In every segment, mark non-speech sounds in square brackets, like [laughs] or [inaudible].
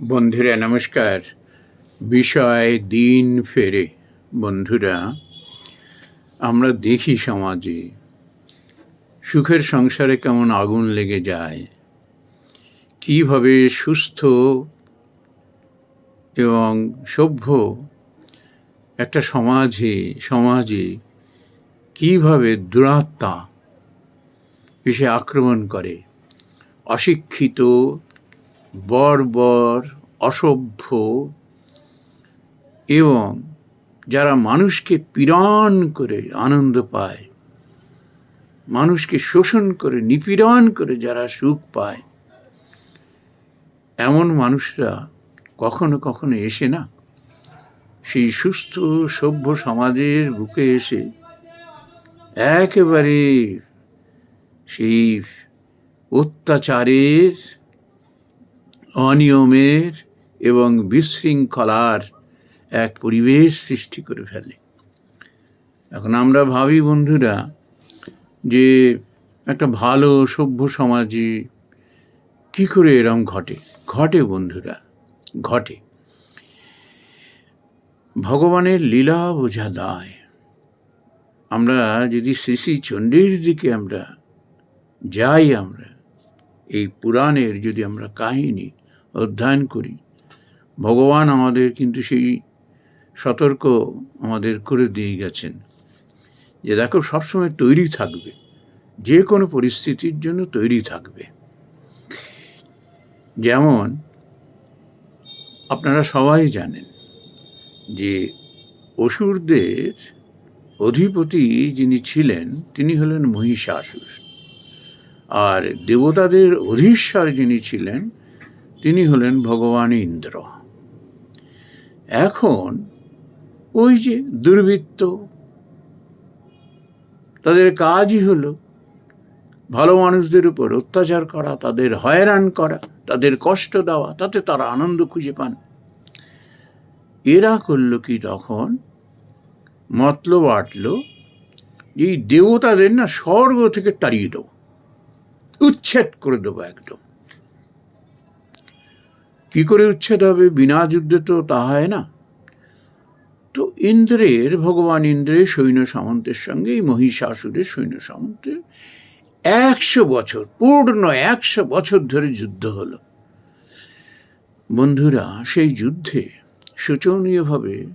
বন্ধুরা, নমস্কার। বিষয় দিন ফেরে। বন্ধুরা, আমরা দেখি সমাজে, সুখের সংসারে কেমন আগুন লেগে যায়, কীভাবে সুস্থ এবং সভ্য একটা সমাজে সমাজে কীভাবে দুরাত্মা এসে আক্রমণ করে, অশিক্ষিত বর্বর, অসভ্য এবং যারা মানুষকে পীড়ন করে আনন্দ পায়, মানুষকে শোষণ করে, নিপীড়ন করে যারা সুখ পায়, এমন মানুষরা কখনো কখনো এসে না, সেই সুস্থ, সভ্য সমাজের বুকে এসে একেবারে সেই অত্যাচারের অনিয়মের এবং বিশৃঙ্খলার এক পরিবেশ সৃষ্টি করে ফেলে। এখন আমরা ভাবি, বন্ধুরা, যে একটা ভালো সভ্য সমাজে কি করে এরম ঘটে? ঘটে, বন্ধুরা, ঘটে। ভগবানের লীলা বোঝা দায়। আমরা যদি শ্রী শ্রী চণ্ডীর দিকে আমরা যাই, আমরা, এই পুরাণের যদি আমরা কাহিনী অধ্যয়ন করি। ভগবান আমাদের কিন্তু সেই সতর্ক আমাদের করে দিয়ে গেছেন যে দেখো সবসময় তৈরি থাকবে, যে কোনো পরিস্থিতির জন্য তৈরি থাকবে। যেমন আপনারা সবাই জানেন যে অসুরদের অধিপতি যিনি ছিলেন তিনি হলেন মহিষাসুর। আর দেবতাদের অধীশ্বর যিনি ছিলেন তিনি হলেন ভগবান ইন্দ্র। এখন ওই যে দুর্বৃত্ত, তাদের কাজই হলো ভালো মানুষদের উপর অত্যাচার করা, তাদের হয়রান করা, তাদের কষ্ট দেওয়া, তাতে তারা আনন্দ খুঁজে পান। এরা করল কি তখন? মতলব আটল এই দেবতাদের না স্বর্গ থেকে তাড়িয়ে দেবো, উচ্ছেদ করে দেবো একদম। কি করে উচ্ছেদ হবে? বিনা যুদ্ধে তো তা হয় না। তো ইন্দ্রের, ভগবান ইন্দ্রের সৈন্য সামন্তের সঙ্গে এই মহিষাসুরের সৈন্য সামন্তের একশো বছর, পূর্ণ একশো বছর ধরে যুদ্ধ হলো। বন্ধুরা, সেই যুদ্ধে শোচনীয়ভাবে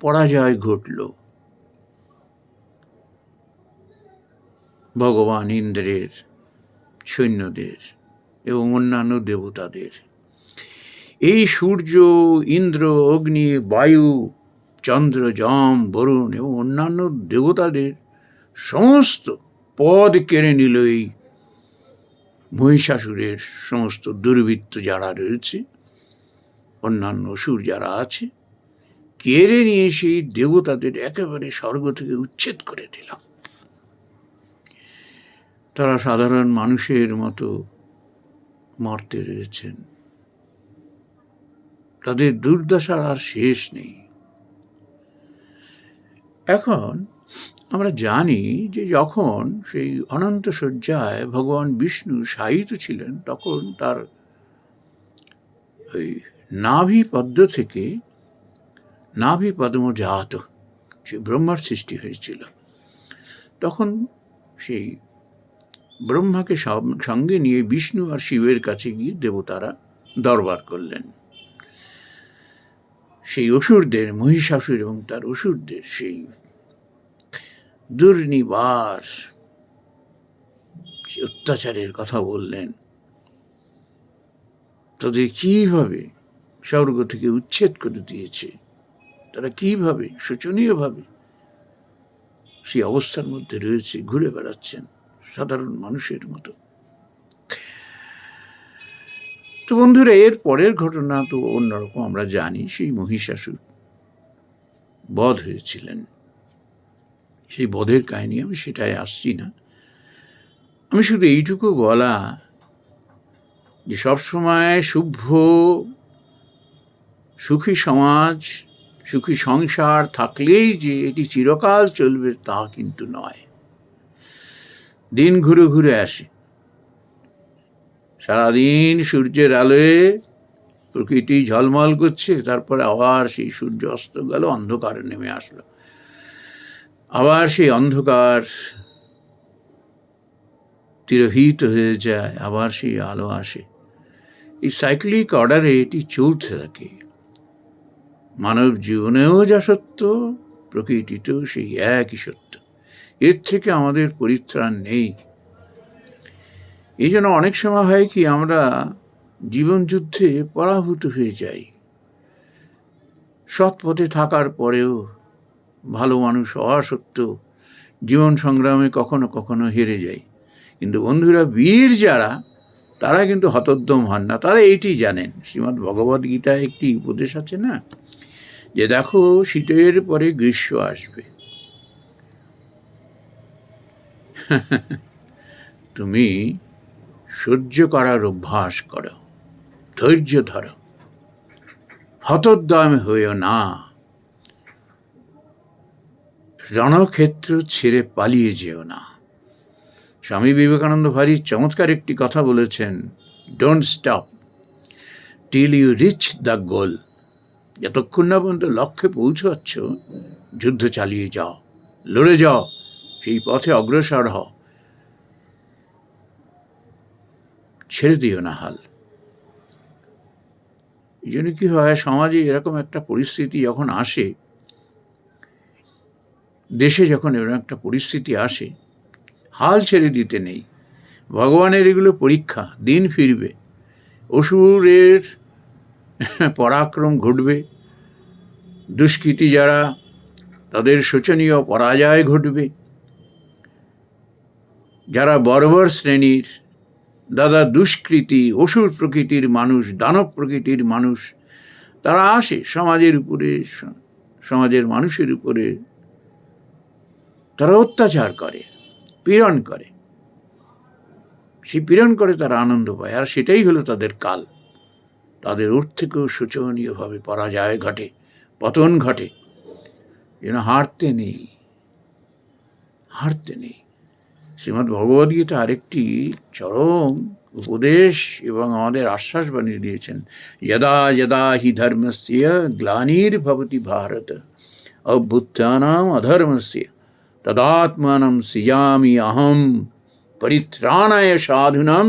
পরাজয় ঘটল। ভগবান ইন্দ্রের সৈন্যদের এবং অন্যান্য দেবতাদের। এই সূর্য, ইন্দ্র, অগ্নি, বায়ু, চন্দ্র যম বরুণ এবং অন্যান্য দেবতাদের সমস্ত পদ কেড়ে নিল এই মহিষাসুরের সমস্ত দুর্বৃত্ত যারা রয়েছে, অন্যান্য সুর যারা আছে, কেড়ে নিয়ে সেই দেবতাদের একেবারে স্বর্গ থেকে উচ্ছেদ করে দিলাম তারা সাধারণ মানুষের মতো মর্তে রয়েছেন। তাদের দুর্দশার আর শেষ নেই। এখন আমরা জানি যে যখন সেই অনন্ত শয্যায় ভগবান বিষ্ণু শায়িত ছিলেন, তখন তার ওই নাভি পদ্ম থেকে নাভি পদ্ম জাত, সে ব্রহ্মার সৃষ্টি হয়েছিল। তখন সেই ব্রহ্মাকে সঙ্গে নিয়ে বিষ্ণু আর শিবের কাছে গিয়ে দেবতারা দরবার করলেন। অসুরদের, মহিষাসুর এবং তার অসুরদের সেই দুর্নিবাস অত্যাচারের কথা বললেন। তাদের কীভাবে স্বর্গ থেকে উচ্ছেদ করে দিয়েছে? তারা কীভাবে, শোচনীয়ভাবে সেই অবস্থার মধ্যে রয়েছে, ঘুরে বেড়াচ্ছেন সাধারণ মানুষের মতো? তো বন্ধুরা, এর পরের ঘটনা তো অন্যরকম, আমরা জানি সেই মহিষাসুর বধ হয়েছিলেন। সেই বধের কাহিনী আমি সেটাই আসছি না। আমি শুধু এইটুকু বলা যে সবসময় শুভ্য সুখী সমাজ, সুখী সংসার থাকলেই যে এটি চিরকাল চলবে তা কিন্তু নয়। দিন ঘুরে ঘুরে আসে। সারাদিন সূর্যের আলোয় প্রকৃতি ঝলমল করছে, তারপরে আবার সেই সূর্য অস্ত গেল, অন্ধকার নেমে আসলো। আবার সেই অন্ধকার তিরোহিত হয়ে যায়, আবার সেই আলো আসে। এই সাইক্লিক অর্ডারে এটি চলতে থাকে। মানব জীবনেও যা সত্য, প্রকৃতিতেও সেই একই সত্য। এর থেকে আমাদের পরিত্রাণ নেই। এই জন্য অনেক সময় হয় কি, আমরা জীবন যুদ্ধে পরাভূত হয়ে যাই। সৎ পথে থাকার পরেও ভালো মানুষ হওয়া সত্ত্বেও জীবন সংগ্রামে কখনো কখনো হেরে যায় কিন্তু বন্ধুরা, বীর যারা, তারা কিন্তু হতোদ্যম হন না। তারা এইটি জানেন। শ্রীমদ্ ভগবদ গীতায় একটি উপদেশ আছে না, যে দেখো, শীতের পরে গ্রীষ্ম আসবে। [laughs] তুমি সহ্য করার অভ্যাস করো। ধৈর্য ধরো। হতোদ্যম হইও না। রণক্ষেত্র ছেড়ে পালিয়ে যেও না। স্বামী বিবেকানন্দ ভারী চমৎকার একটি কথা বলেছেন don't stop till you reach the goal যতক্ষণ না পর্যন্ত লক্ষ্যে পৌঁছাচ্ছ, যুদ্ধ চালিয়ে যাও, লড়ে যাও, সেই পথে অগ্রসর হও। ছেড়ে দিও না হাল। এই জন্য কি হয়, সমাজে এরকম একটা পরিস্থিতি যখন আসে, দেশে যখন এরকম একটা পরিস্থিতি আসে, হাল ছেড়ে দিতে নেই। ভগবানের এগুলো পরীক্ষা, দিন ফিরবে, অসুরের পরাক্রম ঘটবে, দুষ্কৃতি যারা, তাদের শোচনীয় পরাজয় ঘটবে। যারা বর্বর শ্রেণির দাদা দুষ্কৃতি, অসুর প্রকৃতির মানুষ, দানব প্রকৃতির মানুষ, তারা আসে সমাজের উপরে, সমাজের মানুষের উপরে। তারা অত্যাচার করে, পীড়ন করে। সেই পীড়ন করে তারা আনন্দ পায়, আর সেটাই হলো তাদের কাল। তাদের ওর থেকেও শোচনীয়ভাবে পরাজয় ঘটে, পতন ঘটে। যেন হারতে নেই হারতে নেই। শ্রীমদ্ ভগবদ্গীতা আরেকটি চরম উপদেশ এবং আমাদের আশ্বাস বানিয়ে দিয়েছেন যদা যদা হি ধর্মস্য গ্লানির্ভবতি ভারত অভ্যুত্থানাম অধর্মস্য তদাত্মানম সৃজামি অহম পরিত্রাণায় সাধুনাম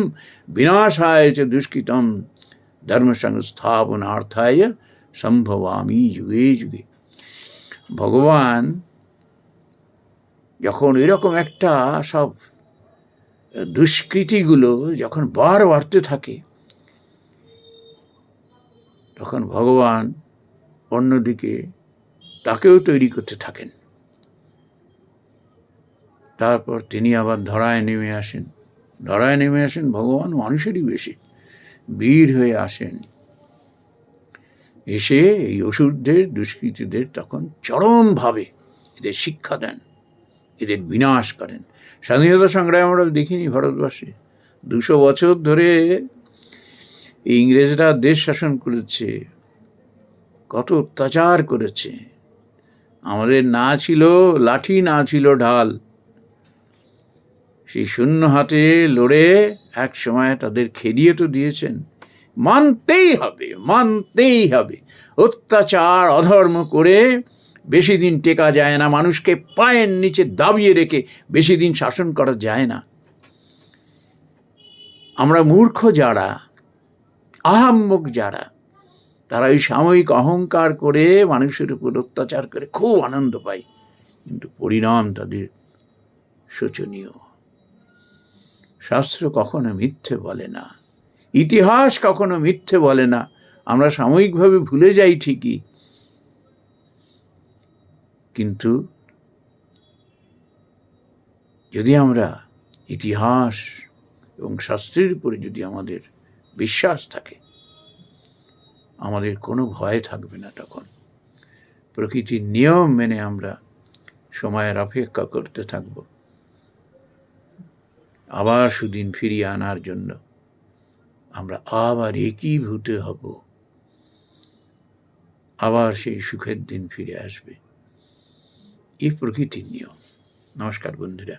বিনাশায় চ দুষ্কৃতম ধর্ম সংস্থাপনার্থায় সম্ভবামি যুগে যুগে ভগবান যখন এরকম একটা সব দুষ্কৃতিগুলো যখন বার বাড়তে থাকে, তখন ভগবান অন্যদিকে তাকেও তৈরি করতে থাকেন। তারপর তিনি আবার ধরায় নেমে আসেন। ধরায় নেমে আসেন ভগবান মানুষেরই বেশি। বীর হয়ে আসেন। এসে এই অসুরদের, দুষ্কৃতীদের তখন চরমভাবে এদের শিক্ষা দেন। এদের বিনাশ করেন। স্বাধীনতা সংগ্রামে আমরা দেখিনি ভারতবর্ষে দুশো বছর ধরে ইংরেজরা দেশ শাসন করেছে, কত অত্যাচার করেছে। আমাদের না ছিল, লাঠি না ছিল ঢাল। সেই শূন্য হাতে লড়ে এক সময় তাদের খেদিয়ে তো দিয়েছেন। মানতেই হবে মানতেই হবে। অত্যাচার, অধর্ম করে বেশি দিন টেকা যায় না, মানুষকে পায়ের নিচে দাবিয়ে রেখে বেশি দিন শাসন করা যায় না। আমরা মূর্খ যারা, আহাম্মক যারা, তারা ওই সাময়িক অহংকার করে মানুষের উপর অত্যাচার করে খুব আনন্দ পায়, কিন্তু পরিণাম তাদের শোচনীয়। শাস্ত্র কখনো মিথ্যে বলে না, ইতিহাস কখনো মিথ্যে বলে না, আমরা সাময়িকভাবে ভুলে যাই ঠিকই কিন্তু যদি আমরা ইতিহাস এবং শাস্ত্রের উপরে যদি আমাদের বিশ্বাস থাকে, আমাদের কোনো ভয় থাকবে না তখন। প্রকৃতির নিয়ম মেনে আমরা সময়ের অপেক্ষা করতে থাকব। আবার সুদিন ফিরিয়ে আনার জন্য আমরা আবার একীভূত হব। আবার সেই সুখের দিন ফিরে আসবে। এই প্রকৃতির নিয়ম। নমস্কার বন্ধুরা।